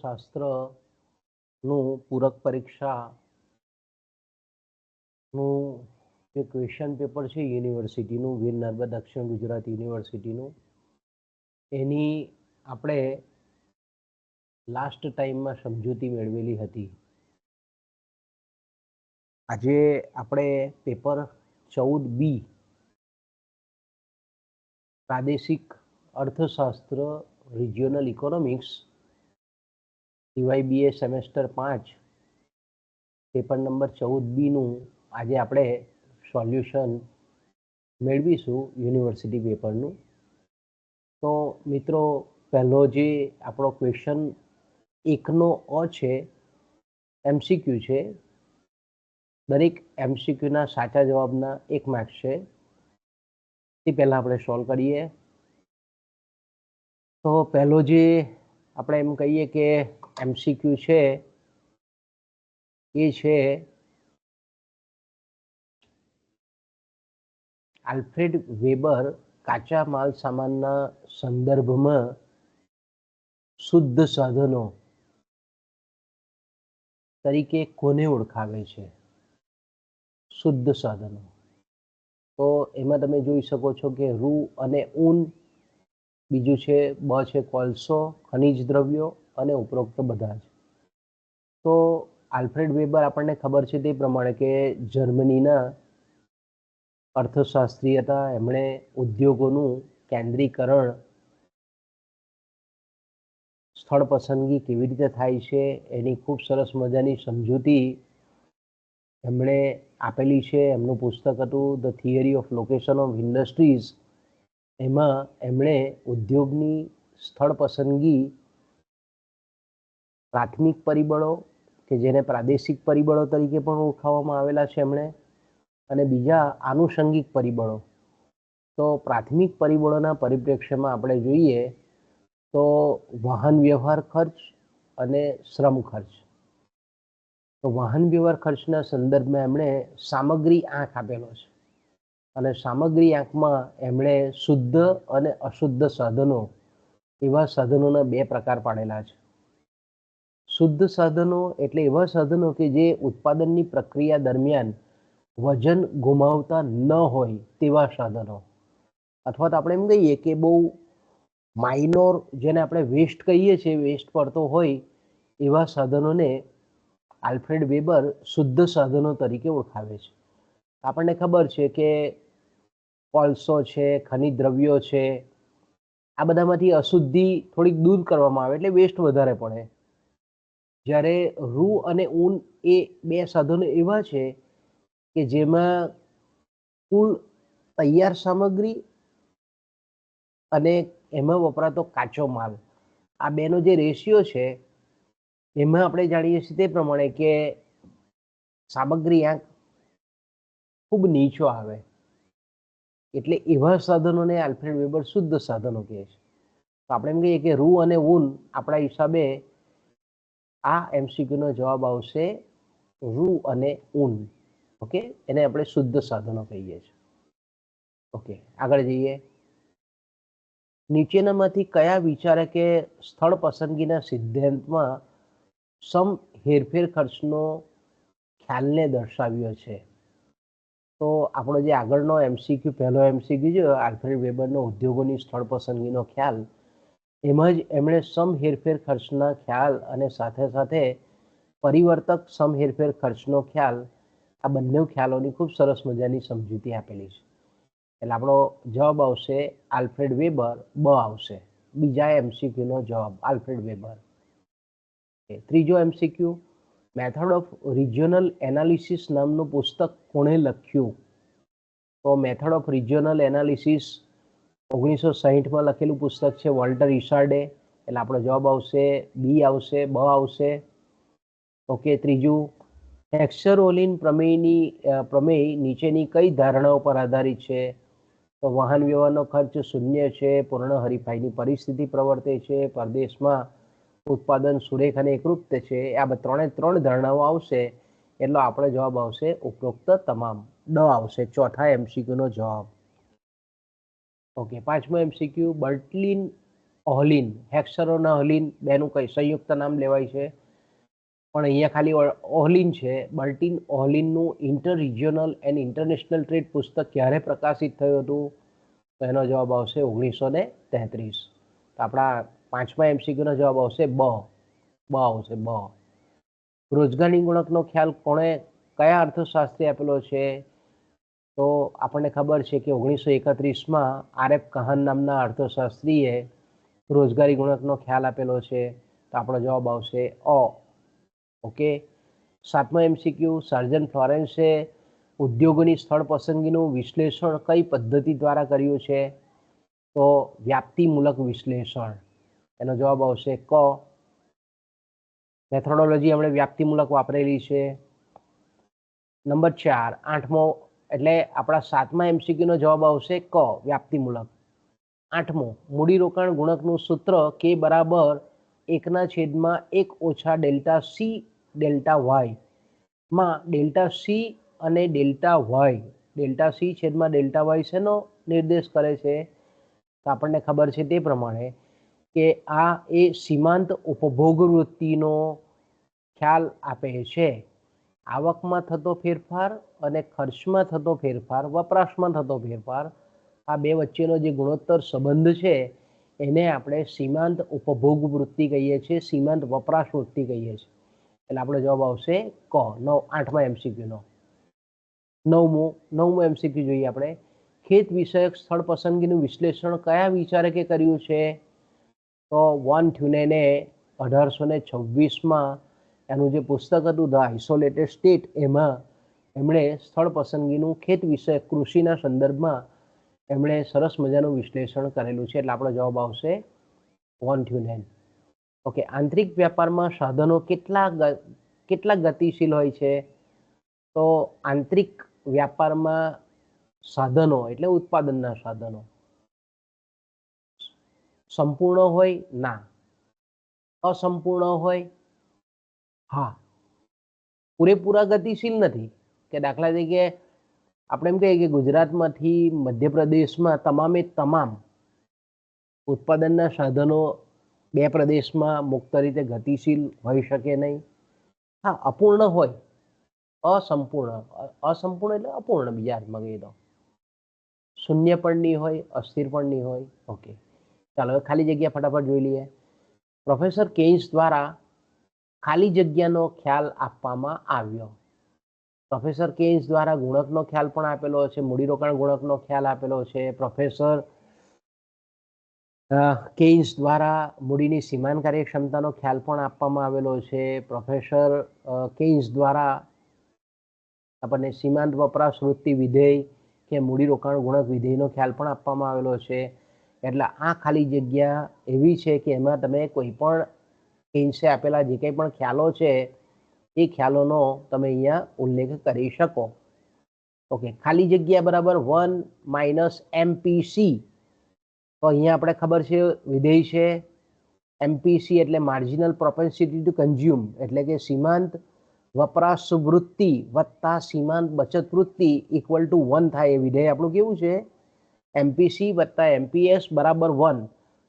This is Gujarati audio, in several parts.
શાસ્ત્રનું પૂરક પરીક્ષાનું જે ક્વેશ્ચન પેપર છે, યુનિવર્સિટીનું વીર નર્મદ દક્ષિણ ગુજરાત યુનિવર્સિટીનું, એની આપણે લાસ્ટ ટાઈમમાં સમજૂતી મેળવેલી હતી. આજે આપણે પેપર ચૌદ બી પ્રાદેશિક અર્થશાસ્ત્ર રિજિયોનલ ઇકોનોમિક્સ ટીવાયબીએ સેમેસ્ટર પાંચ, પેપર નંબર ચૌદ બીનું આજે આપણે સોલ્યુશન મેળવીશું યુનિવર્સિટી પેપરનું તો મિત્રો, પહેલો જે આપણો ક્વેશ્ચન એકનો અ છે, એમસીક્યુ છે. દરેક એમસીક્યુના સાચા જવાબના એક માર્ક્સ છે. તે પહેલાં આપણે સોલ્વ કરીએ. તો પહેલો જે આપણે એમ કહીએ કે એમસીક્યુ છે, એ છે આલ્ફ્રેડ વેબર કાચા માલ સામાનના સંદર્ભમાં શુદ્ધ સાધનો તરીકે કોને ઓળખાવે છે? શુદ્ધ સાધનો. તો એમાં તમે જોઈ શકો છો કે રૂ અને ઊન, બીજું છે, બ છે કોલસો, ખનિજ દ્રવ્યો અને ઉપરોક્ત બધા જ. તો આલ્ફ્રેડ વેબર આપણને ખબર છે તે પ્રમાણે કે જર્મનીના અર્થશાસ્ત્રી હતા. એમણે ઉદ્યોગોનું કેન્દ્રીકરણ સ્થળ પસંદગી કેવી રીતે થાય છે એની ખૂબ સરસ મજાની સમજૂતી એમણે આપેલી છે. એમનું પુસ્તક હતું the theory of location of industries એમાં એમણે ઉદ્યોગની સ્થળ પસંદગી પ્રાથમિક પરિબળો કે જેને પ્રાદેશિક પરિબળો તરીકે પણ ઓળખાવવામાં આવેલા છે એમણે, અને બીજા આનુષંગિક પરિબળો. તો પ્રાથમિક પરિબળોના પરિપ્રેક્ષ્યમાં આપણે જોઈએ તો વાહન વ્યવહાર ખર્ચ અને શ્રમ ખર્ચ. તો વાહન વ્યવહાર ખર્ચના સંદર્ભમાં એમણે સામગ્રી આંક આપેલો છે. અને સામગ્રી આંકમાં એમણે શુદ્ધ અને અશુદ્ધ સાધનો એવા સાધનોના બે પ્રકાર પાડેલા છે. શુદ્ધ સાધનો એટલે એવા સાધનો કે જે ઉત્પાદનની પ્રક્રિયા દરમિયાન વજન ગુમાવતા ન હોય તેવા સાધનો. અથવા તો આપણે એમ કહીએ કે બહુ માઇનોર જેને આપણે વેસ્ટ કહીએ છીએ વેસ્ટ પડતો હોય, એવા સાધનોને આલ્ફ્રેડ વેબર શુદ્ધ સાધનો તરીકે ઓળખાવે છે. આપણને ખબર છે કે કોલસો છે, ખનિજ દ્રવ્યો છે, આ બધામાંથી અશુદ્ધિ થોડીક દૂર કરવામાં આવે એટલે વેસ્ટ વધારે પડે. જ્યારે રૂ અને ઊન એ બે સાધનો એવા છે કે જેમાં કુલ તૈયાર સામગ્રી અને એમાં વપરાતો કાચો માલ. આ બેનો જે રેશિયો છે, એમાં આપણે જાણીએ છીએ તે પ્રમાણે કે સામગ્રી આંક ખૂબ નીચો આવે. એટલે એવા સાધનોને આલ્ફ્રેડ વેબર શુદ્ધ સાધનો કહે છે. તો આપણે એમ કહીએ કે રૂ અને ઊન આપણા હિસાબે આ એમસીક્યુનો જવાબ આવશે રૂ અને ઊન. ઓકે? એને આપણે શુદ્ધ સાધનો કહીએ છીએ. ઓકે, આગળ જઈએ. નીચેનામાંથી કયા વિચારકે સ્થળ પસંદગીના સિદ્ધાંતમાં સમ હેરફેર ખર્ચનો ખ્યાલને દર્શાવ્યો છે? તો આપણો જે આગળનો એમસીક્યુ પહેલો એમસીક્યુ છે આલ્ફ્રેડ વેબરનો ઉદ્યોગોની સ્થળ પસંદગીનો ખ્યાલ એમાં જ એમણે સમ હેરફેર ખર્ચના ખ્યાલ અને સાથે સાથે પરિવર્તક સમ હેરફેર ખર્ચનો ખ્યાલ, આ બંને ખ્યાલોની ખૂબ સરસ મજાની સમજૂતી આપેલી છે. એટલે આપણો જવાબ આવશે આલ્ફ્રેડ વેબર, બ આવશે. બીજા એમસીક્યુનો જવાબ આલ્ફ્રેડ વેબર. ત્રીજો MCQ, method of regional analysis નામનું પુસ્તક કોણે લખ્યું? તો મેથડ ઓફ રિજિયોનલ એનાલિસિસ ઓગણીસો સાહીઠમાં લખેલું પુસ્તક છે વોલ્ટર ઇશાર્ડે એટલે આપણો જવાબ આવશે બી આવશે, બ આવશે. ઓકે ત્રીજું. હેક્સરોલિન પ્રમેયની પ્રમેય નીચેની કઈ ધારણાઓ પર આધારિત છે? તો વાહન વ્યવહારનો ખર્ચ શૂન્ય છે, પૂર્ણ હરીફાઈની પરિસ્થિતિ પ્રવર્તે છે, પરદેશમાં ઉત્પાદન સુરેખ અને એકરૂપ છે. આ ત્રણે, ત્રણ ધારણાઓ આવશે. એટલો આપણો જવાબ આવશે ઉપરોક્ત તમામ. ડ આવશે, ચોથા એમસીક્યુનો જવાબ. ઓકે પાંચમો એમસીક્યુ બર્ટલિન ઓહલિન હેક્સરોના હલિન, બેનું કઈ સંયુક્ત નામ લેવાય છે. પણ અહીંયા ખાલી ઓહલિન છે. બર્ટિન ઓહલિનનું inter regional and international trade પુસ્તક ક્યારે પ્રકાશિત થયું હતું? તો એનો જવાબ આવશે ઓગણીસો ને તેત્રીસ. તો આપણા પાંચમા એમસીક્યુનો જવાબ આવશે બ. બ આવશે બ. રોજગારની ગુણકનો ખ્યાલ કોણે, કયા અર્થશાસ્ત્રી આપેલો છે? તો આપણને ખબર છે કે ઓગણીસો એકત્રીસમાં આરએફ કહાન નામના અર્થશાસ્ત્રીએ રોજગારી ગુણકનો ખ્યાલ આપેલો છે. તો આપણો જવાબ આવશે અ. ઓકે? સાતમો એમસીક્યુ સર્જન ફ્લોરેન્સે ઉદ્યોગોની સ્થળ પસંદગીનું વિશ્લેષણ કઈ પદ્ધતિ દ્વારા કર્યું છે? તો વ્યાપ્તિમૂલક વિશ્લેષણ. એનો જવાબ આવશે ક. મેથોડોલોજી આપણે વ્યાપ્તિમૂલક વાપરેલી છે. નંબર ચાર, આઠમો એટલે આપણા સાતમા એમસીક્યુનો જવાબ આવશે ક, વ્યાપ્તિમૂલક. આઠમો, મૂડીરોકાણ ગુણકનું સૂત્ર કે બરાબર એકના છેદમાં એક ઓછા ડેલ્ટા સી ડેલ્ટા વાયમાં ડેલ્ટા સી અને ડેલ્ટા વાય ડેલ્ટા સી છેદમાં ડેલ્ટા વાય શેનો નિર્દેશ કરે છે? તો આપણને ખબર છે તે પ્રમાણે કે આ એ સીમાંત ઉપભોગ વૃત્તિનો ખ્યાલ આપે છે. આવકમાં થતો ફેરફાર અને ખર્ચમાં થતો ફેરફાર, વપરાશમાં થતો ફેરફાર, આ બે વચ્ચેનો જે ગુણોત્તર સંબંધ છે, એને આપણે સીમાંત ઉપભોગ વૃત્તિ કહીએ છીએ, સીમાંત વપરાશ વૃત્તિ કહીએ છીએ. એટલે આપણો જવાબ આવશે ક, નવ, આઠમા એમસીક્યુનો. નવમું નવમું એમસીક્યુ જોઈએ આપણે. ખેત વિષયક સ્થળ પસંદગીનું વિશ્લેષણ કયા વિચારકે કર્યું છે? તો વન થ્યુનેને અઢારસો ને છવ્વીસમાં એનું જે પુસ્તક હતું ધ આઇસોલેટેડ સ્ટેટ એમાં એમણે સ્થળ પસંદગીનું ખેત વિષય કૃષિના સંદર્ભમાં એમણે સરસ મજાનું વિશ્લેષણ કરેલું છે. એટલે આપણો જવાબ આવશે વન થ્યુનેન ઓકે આંતરિક વ્યાપારમાં સાધનો કેટલા કેટલા ગતિશીલ હોય છે? તો આંતરિક વ્યાપારમાં સાધનો એટલે ઉત્પાદનના સાધનો. સંપૂર્ણ હોય? ના. અસંપૂર્ણ હોય? હા. પૂરેપૂરા ગતિશીલ નથી. કે દાખલા તરીકે આપણે એમ કહીએ કે ગુજરાતમાંથી મધ્યપ્રદેશમાં તમામે તમામ ઉત્પાદનના સાધનો બે પ્રદેશમાં મુક્ત રીતે ગતિશીલ હોઈ શકે નહીં. હા, અપૂર્ણ હોય. અસંપૂર્ણ. અસંપૂર્ણ એટલે અપૂર્ણ બીજા અર્થમાં કહીએ તો. શૂન્ય પણ નહીં હોય, અસ્થિર પણ નહીં હોય. ઓકે. ચાલો ખાલી જગ્યા ફટાફટ જોઈ લઈએ. પ્રોફેસર કેન્સ દ્વારા ખાલી જગ્યાનો ખ્યાલ આપવામાં આવ્યો. પ્રોફેસર કેન્સ દ્વારા ગુણકનો ખ્યાલ પણ આપેલો છે, મૂડીરોકાણ ગુણકનો ખ્યાલ આપેલો છે. પ્રોફેસર કેઇન્સ દ્વારા મૂડીની સીમાન કાર્યક્ષમતાનો ખ્યાલ પણ આપવામાં આવેલો છે. પ્રોફેસર કેન્સ દ્વારા આપણને સીમાંત વપરાશ વૃત્તિ વિધેય કે મૂડીરોકાણ ગુણક વિધેયનો ખ્યાલ પણ આપવામાં આવેલો છે. એટલે આ ખાલી જગ્યા એવી છે કે એમાં તમે કોઈ પણ કેન્સે આપેલા જે કંઈ પણ ખ્યાલો છે, એ ખ્યાલોનો તમે અહીંયા ઉલ્લેખ કરી શકો. ઓકે, ખાલી જગ્યા બરાબર વન માઇનસ એમપીસી. તો અહીંયા આપણે ખબર છે, વિધેય છે, એમપીસી એટલે માર્જિનલ પ્રોપેન્સિટી ટુ કન્ઝ્યુમ એટલે કે સીમાંત વપરાશ વૃત્તિ વત્તા સીમાંત બચત વૃત્તિ ઇક્વલ ટુ વન થાય એ વિધેય આપણું કેવું છે? એમપીસી વત્તા એમપીએસ બરાબર વન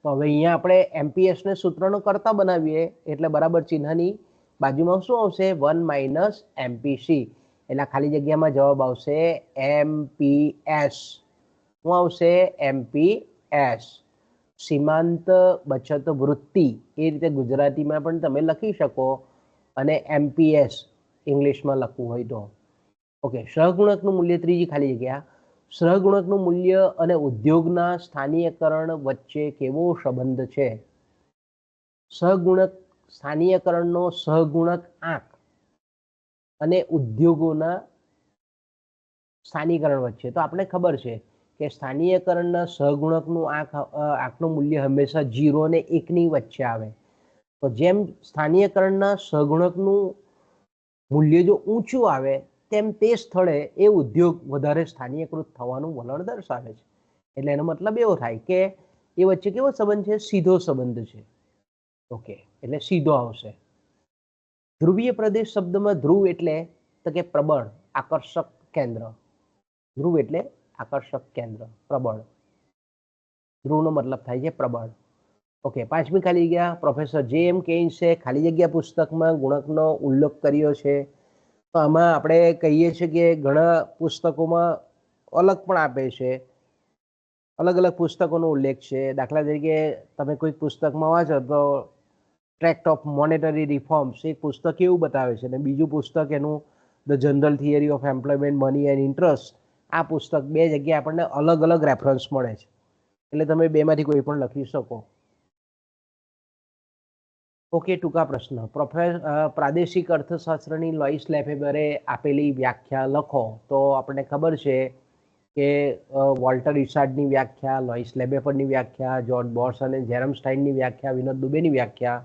તો હવે અહીંયા આપણે એમપીએસને સૂત્રનો કરતા બનાવીએ, એટલે બરાબર ચિહ્નની બાજુમાં શું આવશે? વન માઇનસ એમપીસી એટલે ખાલી જગ્યામાં જવાબ આવશે એમપીએસ શું આવશે? એમપીએસ સીમાંત બચત વૃત્તિ. એ રીતે ગુજરાતીમાં પણ તમે લખી શકો અને એમપીએસ ઇંગ્લિશમાં લખવું હોય તો. ઓકે, સહગુણકનું મૂલ્ય ત્રીજી ખાલી જગ્યા. સહગુણકનું મૂલ્ય અને ઉદ્યોગના સ્થાનીયકરણ વચ્ચે કેવો સંબંધ છે? સહગુણક સ્થાનીયકરણનો સહગુણક આંક અને ઉદ્યોગોના સ્થાનીકરણ વચ્ચે. તો આપણે ખબર છે કે સ્થાનીયકરણના સહગુણકનું આંક આંખનું મૂલ્ય હંમેશા જીરો અને એકની વચ્ચે આવે. તો જેમ સ્થાનીયકરણના સહગુણકનું મૂલ્ય જો ઊંચું આવે તેમ તે સ્થળે એ ઉદ્યોગ વધારે સ્થાનીયકૃત થવાનું વલણ દર્શાવે છે. એટલે એનો મતલબ એવો થાય કે એ વચ્ચે કેવો સંબંધ છે? સીધો સંબંધ છે. ઓકે એટલે સીધો આવશે. ધ્રુવીય પ્રદેશ શબ્દમાં ધ્રુવ એટલે તો કે પ્રબળ, આકર્ષક કેન્દ્ર. ધ્રુવ એટલે આકર્ષક કેન્દ્ર, પ્રબળ. ધ્રુવનો મતલબ થાય છે પ્રબળ. ઓકે પાંચમી ખાલી જગ્યા, પ્રોફેસર જે એમ કેન્સે ખાલી જગ્યા પુસ્તકમાં ગુણકનો ઉલ્લેખ કર્યો છે. તો આમાં આપણે કહીએ છીએ કે ઘણા પુસ્તકોમાં અલગ પણ આપે છે. અલગ અલગ પુસ્તકોનો ઉલ્લેખ છે. દાખલા તરીકે તમે કોઈક પુસ્તકમાં વાંચો તો ટ્રેક્ટ ઓફ મોનેટરી રિફોર્મ્સ એક પુસ્તક એવું બતાવે છે અને બીજું પુસ્તક એનું the general theory of employment money and interest આ પુસ્તક બે જગ્યાએ આપણને અલગ અલગ રેફરન્સ મળે છે. એટલે તમે બેમાંથી કોઈ પણ લખી શકો. ઓકે, ટૂંકા પ્રશ્ન. પ્રાદેશિક અર્થશાસ્ત્રની લોઈસ લેફેબરે આપેલી વ્યાખ્યા લખો. તો આપણને ખબર છે કે વોલ્ટર ઇસાર્ડની વ્યાખ્યા, લોઈસ લેબેફરની વ્યાખ્યા જોર્જ બોર્સ અને જેરમસ્ટાઇનની વ્યાખ્યા, વિનોદ દુબેની વ્યાખ્યા.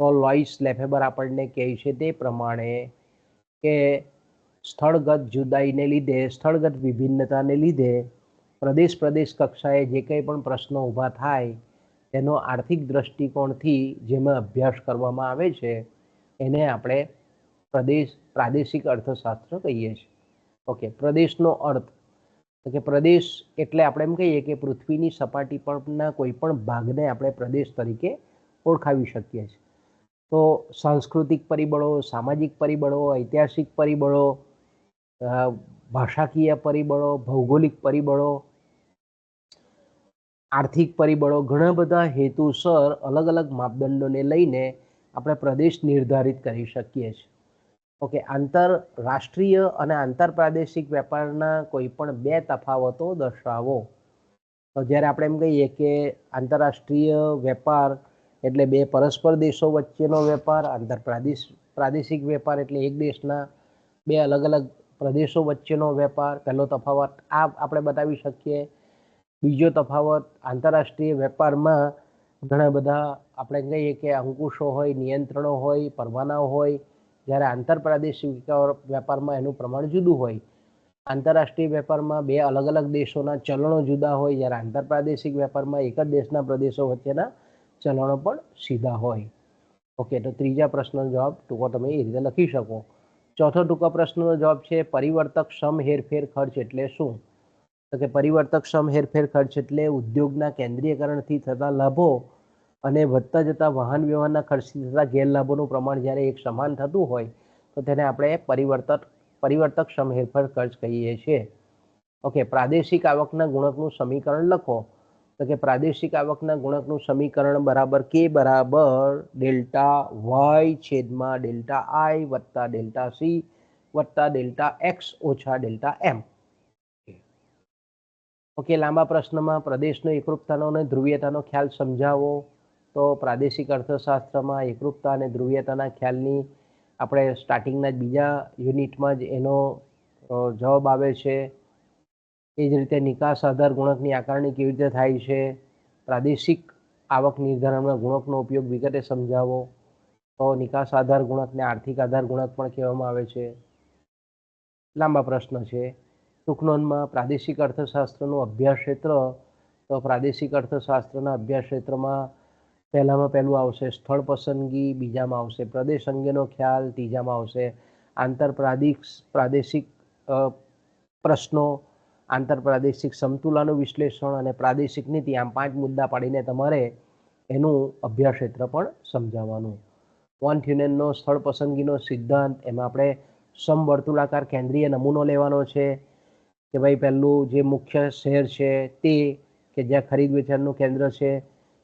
તો લોઈસ લેફેબર આપણને કહે છે તે પ્રમાણે કે સ્થળગત જુદાઈને લીધે, સ્થળગત વિભિન્નતાને લીધે પ્રદેશ પ્રદેશ કક્ષાએ જે કંઈ પણ પ્રશ્નો ઊભા થાય તેનો આર્થિક દૃષ્ટિકોણથી જેમાં અભ્યાસ કરવામાં આવે છે, એને આપણે પ્રદેશ, પ્રાદેશિક અર્થશાસ્ત્ર કહીએ છીએ. ઓકે, પ્રદેશનો અર્થ. કે પ્રદેશ એટલે આપણે એમ કહીએ કે પૃથ્વીની સપાટી પરના કોઈ પણ ભાગને આપણે પ્રદેશ તરીકે ઓળખાવી શકીએ છીએ. તો સાંસ્કૃતિક પરિબળો, સામાજિક પરિબળો, ઐતિહાસિક પરિબળો ભાષાકીય પરિબળો, ભૌગોલિક પરિબળો આર્થિક પરિબળો ઘણા બધા હેતુસર અલગ અલગ માપદંડોને લઈને આપણે પ્રદેશ નિર્ધારિત કરી શકીએ છીએ. ઓકે આંતરરાષ્ટ્રીય અને આંતરપ્રાદેશિક વેપારના કોઈ પણ બે તફાવતો દર્શાવો. તો જ્યારે આપણે એમ કહીએ કે આંતરરાષ્ટ્રીય વેપાર એટલે બે પરસ્પર દેશો વચ્ચેનો વેપાર, આંતરપ્રાદેશ, પ્રાદેશિક વેપાર એટલે એક દેશના બે અલગ અલગ પ્રદેશો વચ્ચેનો વેપાર, પહેલો તફાવત આ આપણે બતાવી શકીએ. બીજો તફાવત, આંતરરાષ્ટ્રીય વેપારમાં ઘણા બધા આપણે કહીએ કે અંકુશો હોય, નિયંત્રણો હોય, પરવાનાઓ હોય, જ્યારે આંતરપ્રાદેશિક વેપારમાં એનું પ્રમાણ જુદું હોય. આંતરરાષ્ટ્રીય વેપારમાં બે અલગ અલગ દેશોના ચલણો જુદા હોય, જ્યારે આંતરપ્રાદેશિક વેપારમાં એક જ દેશના પ્રદેશો વચ્ચેના ચલણો પણ સીધા હોય. ઓકે, તો ત્રીજા પ્રશ્નનો જવાબ ટૂંકો તમે એ રીતે લખી શકો. ચોથો ટૂંકા પ્રશ્નનો જવાબ છે, પરિવર્તક સમ હેરફેર ખર્ચ એટલે શું? તો કે પરિવર્તક સમ હેરફેર ખર્ચ એટલે ઉદ્યોગના કેન્દ્રીયકરણથી થતા લાભો અને વધતા જતા વાહન વ્યવહારના ખર્ચથી થતા ગેરલાભોનું પ્રમાણ જ્યારે એક સમાન થતું હોય, તો તેને આપણે પરિવર્તક પરિવર્તક સમ હેરફેર ખર્ચ કહીએ છીએ. ઓકે, પ્રાદેશિક આવકના ગુણકનું સમીકરણ લખો. તો કે પ્રાદેશિક આવકના ગુણકનું સમીકરણ બરાબર કે બરાબર? ડેલ્ટા વાય છેદમાં ડેલ્ટા આઈ વત્તા ડેલ્ટા સી વત્તા ડેલ્ટા એક્સ ઓછા ડેલ્ટા એમ. ઓકે, લાંબા પ્રશ્નમાં પ્રદેશનો એકરૂપતાનો અને ધ્રુવીયતાનો ખ્યાલ સમજાવો. તો પ્રાદેશિક અર્થશાસ્ત્રમાં એકરૂપતા અને ધ્રુવીયતાના ખ્યાલની આપણે સ્ટાર્ટિંગના બીજા યુનિટમાં જ એનો જવાબ આવે છે. એ જ રીતે નિકાસ આધાર ગુણકની આકારણી કેવી રીતે થાય છે? પ્રાદેશિક આવક નિર્ધારણમાં ગુણકનો ઉપયોગ વિગતે સમજાવો. તો નિકાસ આધાર ગુણકને આર્થિક આધાર ગુણક પણ કહેવામાં આવે છે. લાંબા પ્રશ્ન છે. ટૂંકનોંધમાં પ્રાદેશિક અર્થશાસ્ત્રનું અભ્યાસ ક્ષેત્ર તો પ્રાદેશિક અર્થશાસ્ત્રના અભ્યાસ ક્ષેત્રમાં પહેલામાં પહેલું આવશે સ્થળ પસંદગી, બીજામાં આવશે પ્રદેશ અંગેનો ખ્યાલ, ત્રીજામાં આવશે આંતર પ્રાદેશિક પ્રશ્નો આંતર પ્રાદેશિક સમતુલાનું વિશ્લેષણ અને પ્રાદેશિક નીતિ, આમ પાંચ મુદ્દા પાડીને તમારે એનું અભ્યાસ ક્ષેત્ર પણ સમજાવવાનું. વોન થ્યુનેનનો સ્થળ પસંદગીનો સિદ્ધાંત, એમાં આપણે સમવર્તુલાકાર કેન્દ્રીય નમૂનો લેવાનો છે. કે ભાઈ પહેલું જે મુખ્ય શહેર છે તે, કે જ્યાં ખરીદ વેચાણનું કેન્દ્ર છે,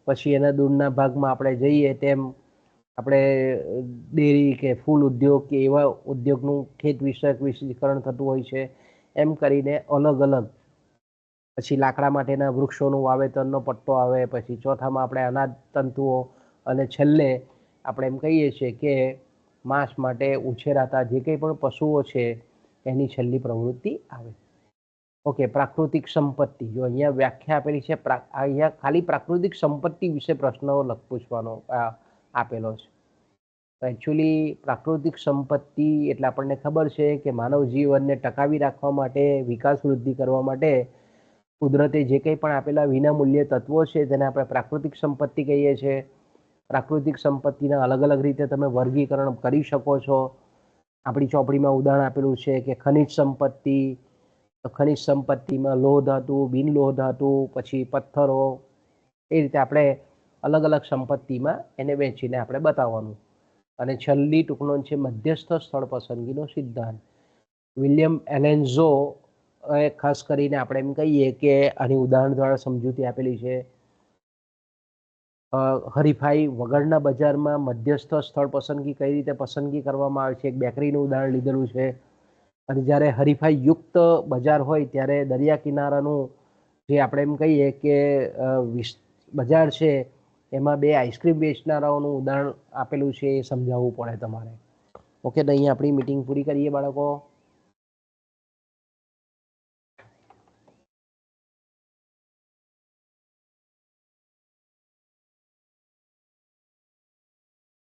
પછી એના દૂરના ભાગમાં આપણે જઈએ તેમ આપણે ડેરી કે ફૂલ ઉદ્યોગ કે એવા ઉદ્યોગનું ખેત વિષયક વિશેષીકરણ થતું હોય છે, એમ કરીને અલગ અલગ. પછી લાકડા માટેના વૃક્ષોનું વાવેતરનો પટ્ટો આવે, પછી ચોથામાં આપણે અનાજ તંતુઓ, અને છેલ્લે આપણે એમ કહીએ છીએ કે માંસ માટે ઉછેરાતા જે કંઈ પણ પશુઓ છે, એની છેલ્લી પ્રવૃત્તિ આવે. ઓકે પ્રાકૃતિક સંપત્તિ. જો અહીંયા વ્યાખ્યા આપેલી છે અહીંયા ખાલી પ્રાકૃતિક સંપત્તિ વિશે પ્રશ્નો લખ, પૂછવાનો આપેલો છે. તો એકચ્યુઅલી પ્રાકૃતિક સંપત્તિ એટલે આપણને ખબર છે કે માનવ જીવનને ટકાવી રાખવા માટે, વિકાસ વૃદ્ધિ કરવા માટે કુદરતે જે કંઈ પણ આપેલા વિનામૂલ્ય તત્વો છે તેને આપણે પ્રાકૃતિક સંપત્તિ કહીએ છીએ, પ્રાકૃતિક સંપત્તિના અલગ અલગ રીતે તમે વર્ગીકરણ કરી શકો છો. આપણી ચોપડીમાં ઉદાહરણ આપેલું છે કે ખનિજ સંપત્તિ ખનિજ સંપત્તિમાં લોહ ધાતુ, બિન લોહ ધાતુ, પછી પથ્થરો, એ રીતે આપણે અલગ અલગ સંપત્તિમાં એને વેચીને આપણે બતાવવાનું. અને છેલ્લી ટૂંકનો છે મધ્યસ્થ સ્થળ પસંદગીનો સિદ્ધાંત. વિલિયમ એલેન્ઝો એ ખાસ કરીને આપણે એમ કહીએ કે આની ઉદાહરણ દ્વારા સમજૂતી આપેલી છે. હરીફાઈ વગરના બજારમાં મધ્યસ્થ સ્થળ પસંદગી કઈ રીતે પસંદગી કરવામાં આવે છે? એક બેકરીનું ઉદાહરણ લીધેલું છે. અને જ્યારે હરીફાઈ યુક્ત બજાર હોય ત્યારે દરિયા કિનારાનું જે આપણે એમ કહીએ કે બજાર છે, એમાં બે આઈસ્ક્રીમ વેચનારાઓનું ઉદાહરણ આપેલું છે એ સમજાવવું પડે તમારે. ઓકે, તો અહીંયા આપણી મીટિંગ પૂરી કરીએ બાળકો.